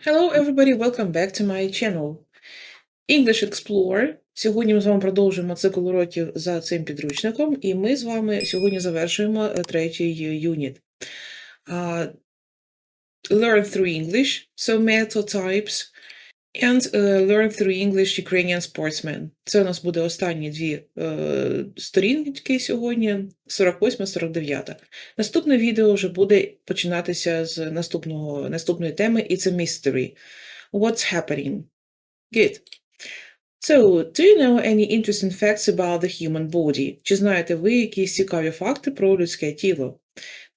Hello, everybody, welcome back to my channel. English Explorer. Сьогодні ми з вами продовжуємо цикл уроків за цим підручником, і ми з вами сьогодні завершуємо е, третій юніт. Uh, learn through English, so method types, and uh, learn through English Ukrainian sportsmen. Це у нас буде останні дві е, сторінки сьогодні, 48-49. Наступне відео вже буде починатися з наступного, наступної теми, і це mystery. What's happening? Good. So, do you know any interesting facts about the human body? Чи знаєте ви якісь цікаві факти про людське тіло?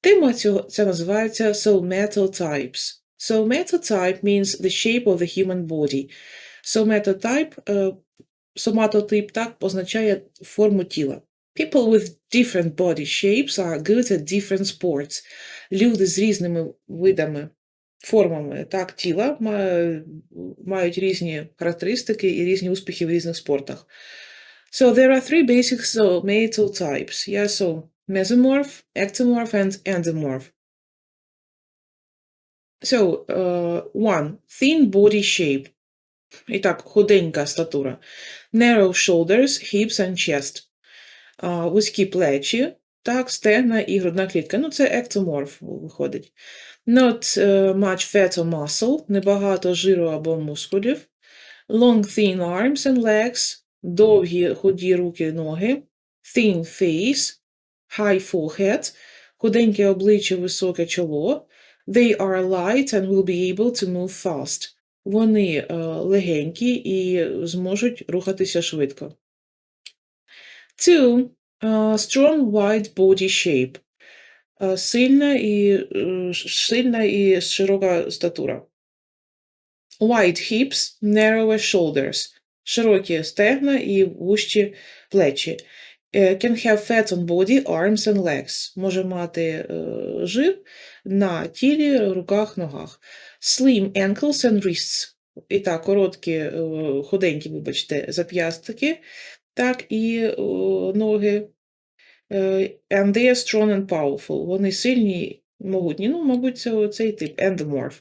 Тема цього це називається somatotypes. Somatotype means the shape of the human body. Somatotype, е, соматотип так позначає форму тіла. People with different body shapes are good at different sports. Люди з різними видами формами так, тіла ма- мають різні характеристики і різні успіхи в різних спортах. So there are three basic somatal types. Yeah, so mesomorph, ectomorph, and endomorph. So, uh, one, thin body shape. І так, худенька статура. Narrow shoulders, hips and chest. А, вузькі плечі, так, стегна і грудна клітка. Ну, це ектоморф виходить. Not uh, much fat or muscle, небагато жиру або мускулів. Long thin arms and legs, довгі худі руки, ноги. Thin face, high forehead, худеньке обличчя, високе чоло. They are light and will be able to move fast. Вони е, легенькі і зможуть рухатися швидко. Two. Uh, strong wide body shape. Е, Сильна і, е, сильна і широка статура. Wide hips, narrower shoulders. Широкі стегна і вущі плечі. Е, Can have fat on body, arms and legs. Може мати е, жир на тілі, руках, ногах. Slim ankles and wrists. І так, короткі, е, худенькі, вибачте, зап'ястки, так, і ноги. And they are strong and powerful. Вони сильні, могутні. Ну, мабуть, це цей тип, endomorph.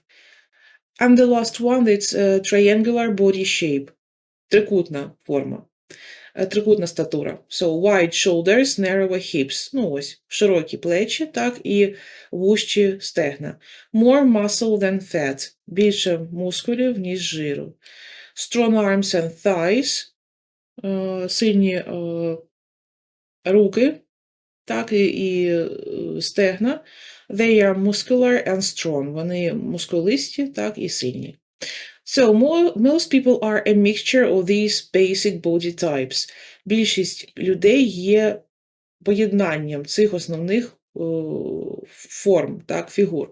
And the last one, it's triangular body shape. Трикутна форма. Трикутна статура. So, wide shoulders, narrower hips. Ну, ось, широкі плечі, так, і вущі стегна. More muscle than fat. Більше мускулів, ніж жиру. Strong arms and thighs. Е, Сильні е, руки, так, і, і е, стегна. They are muscular and strong. Вони мускулисті, так, і сильні. So, mo- most people are a mixture of these basic body types. Більшість людей є поєднанням цих основних е, форм, так, фігур.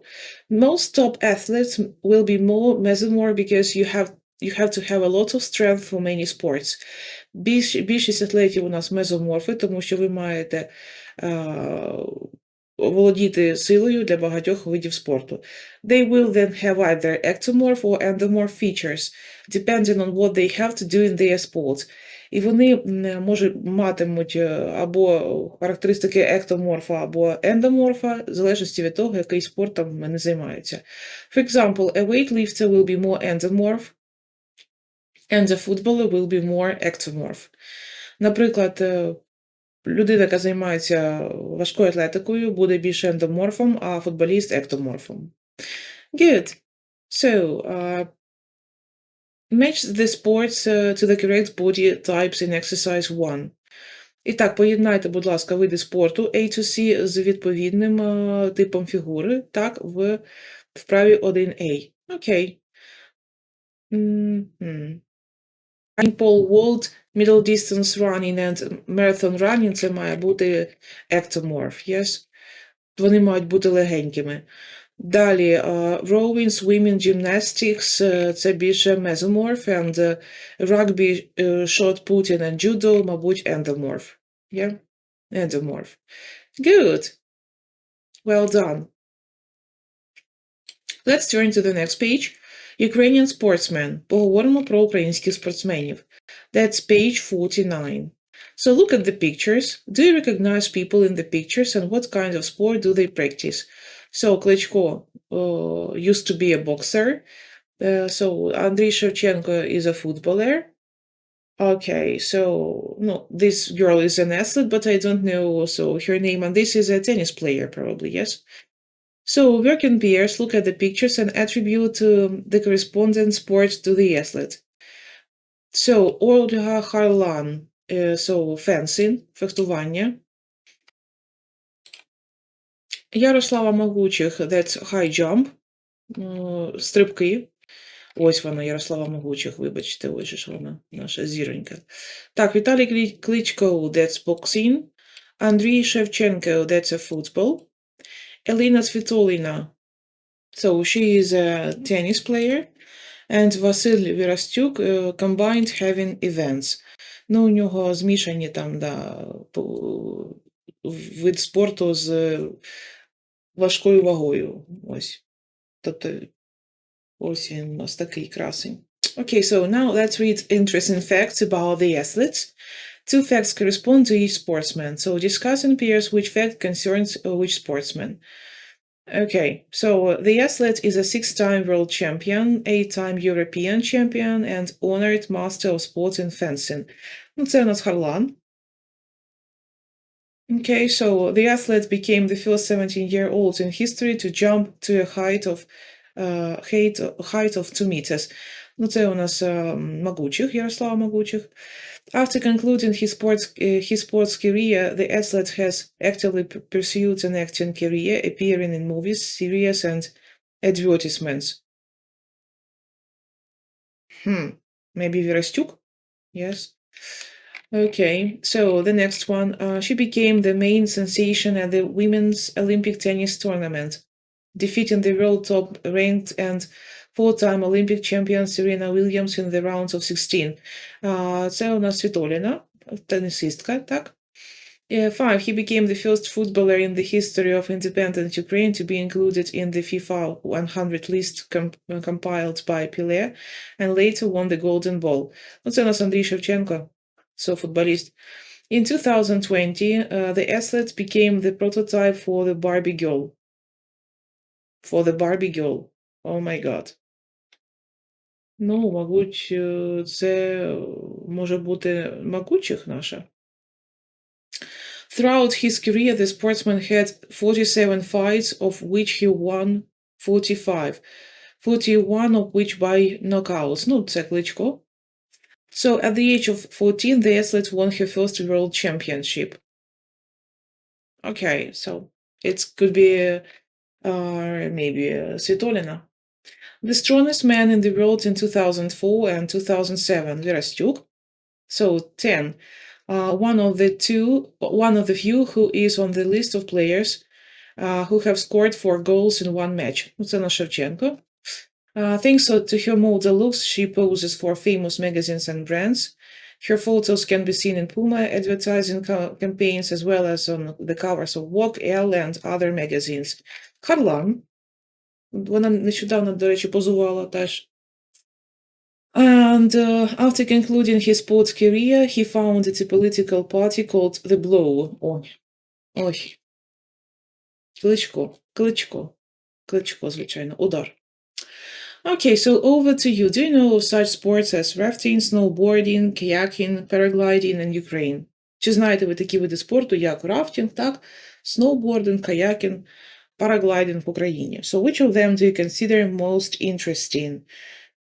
Most top athletes will be more mesomorph because you have you have to have a lot of strength for many sports. Більш, більшість атлетів у нас мезоморфи, тому що ви маєте е, володіти силою для багатьох видів спорту. They will then have either ectomorph or endomorph features, depending on what they have to do in their sports. І вони може матимуть е, або характеристики ектоморфа, або ендоморфа, в залежності від того, який спортом вони займаються. For example, a weightlifter will be more endomorph, and a footballer will be more ectomorph. Наприклад, е, людина, яка займається важкою атлетикою, буде більш ендоморфом, а футболіст ектоморфом. Good. So, uh, match the sports uh, to the correct body types in exercise 1. І так, поєднайте, будь ласка, види спорту A to C з відповідним е, типом фігури, так, в вправі 1A. Окей. Мгм. And pole vault, middle distance running and marathon running – це має бути ectomorph, yes? Вони мають бути легенькими. Далі, е, rowing, swimming, gymnastics е, – це більше mesomorph, and е, rugby, е, shot putting and judo, мабуть, endomorph. Yeah? Endomorph. Good. Well done. Let's turn to the next page. Ukrainian sportsmen. Поговоримо про українських спортсменів. That's page 49. So look at the pictures. Do you recognize people in the pictures and what kind of sport do they practice? So Klitschko uh, used to be a boxer. Uh, so Andriy Shevchenko is a footballer. Okay, so no, this girl is an athlete, but I don't know also her name. And this is a tennis player, probably, yes? So work in pairs, look at the pictures and attribute um, the corresponding sport to the athlete. So Olga Harlan, uh, so fencing, фехтування. Ярослава Могучих, that's high jump, е, стрибки. Ось вона, Ярослава Могучих, вибачте, ось же ж вона, наша зіронька. Так, Віталій Клі- Кличко, that's boxing. Андрій Шевченко, that's a football. Elena Svitolina, so she is a tennis player. And Василь Вірастюк, е, combined having events. Ну, у нього змішані там, да, по- вид спорту з е, важкою вагою. Ось. Тобто, ось він у нас такий красень. Okay, so now let's read interesting facts about the athletes. Two facts correspond to each sportsman. So discuss in pairs which fact concerns uh, which sportsman. Okay, so uh, the athlete is a six-time world champion, eight-time European champion, and honored master of sports in fencing. Ну, це у нас Харлан. Okay, so the athlete became the first 17-year-old in history to jump to a height of uh, height, height of 2 meters. Ну, це у нас uh, Могучих, Ярослава Могучих. After concluding his sports, uh, his sports career, the athlete has actively p- pursued an acting career, appearing in movies, series, and advertisements. Hmm, maybe Virastuk? Yes. Okay, so the next one. Uh, she became the main sensation at the Women's Olympic Tennis Tournament, defeating the world top ranked and four time Olympic champion Serena Williams in the rounds of 16. Uh, це у нас Світоліна, тенісистка, так? Uh, five, he became the first footballer in the history of independent Ukraine to be included in the FIFA 100 list com- uh, compiled by Pelé and later won the Golden Ball. Ну, це у нас Андрій Шевченко, so footballist. In 2020, uh, the athlete became the prototype for the Barbie girl. For the Barbie girl. Oh my god. Ну, мабуть, е, це може бути Макучих наша. Throughout his career, the sportsman had 47 fights, of which he won 45, 41 of which by knockouts. Ну, це Кличко. So, at the age of 14, the athlete won her first world championship. Okay, so it could be uh, maybe uh, Svitolina. The Strongest Man in the World in 2004 and 2007, Verastyuk. So 10. Uh, one of the two, one of the few who is on the list of players uh, who have scored four goals in one match, Utsana Shevchenko. Uh, thanks to her model looks, she poses for famous magazines and brands. Her photos can be seen in Puma advertising co- campaigns as well as on the covers of Vogue, Elle, and other magazines. Harlan, Вона нещодавно, до речі, позувала теж. And uh, after concluding his sports career, he founded a political party called The Blow. Ой. Ой. Кличко. Кличко. Кличко, звичайно. Удар. Okay, so over to you. Do you know of such sports as rafting, snowboarding, kayaking, paragliding in Ukraine? Чи знаєте ви такі види спорту, як рафтинг, так, сноубординг, каякінг, параглайдинг в Україні? So which of them do you consider most interesting?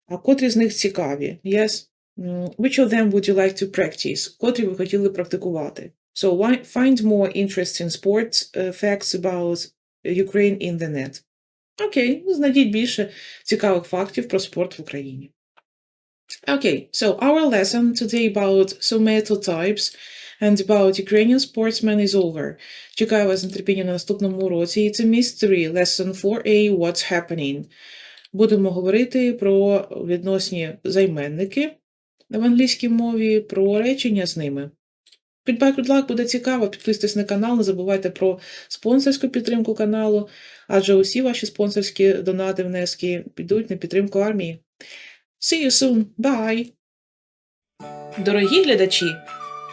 А котрі з них цікаві? Yes. Mm, Which of them would you like to practice? Котрі ви хотіли практикувати? So why, find more interesting sports uh, facts about Ukraine in the net. Окей, ну, знайдіть більше цікавих фактів про спорт в Україні. Okay, so our lesson today about somatotypes And about Ukrainian sportsmen is over. Чекаю вас з на наступному уроці. It's a mystery, lesson 4a, what's happening. Будемо говорити про відносні займенники в англійській мові, про речення з ними. Goodbye, good буде цікаво. Підписуйтесь на канал, не забувайте про спонсорську підтримку каналу, адже усі ваші спонсорські донати, внески підуть на підтримку армії. See you soon. Bye! Дорогі глядачі!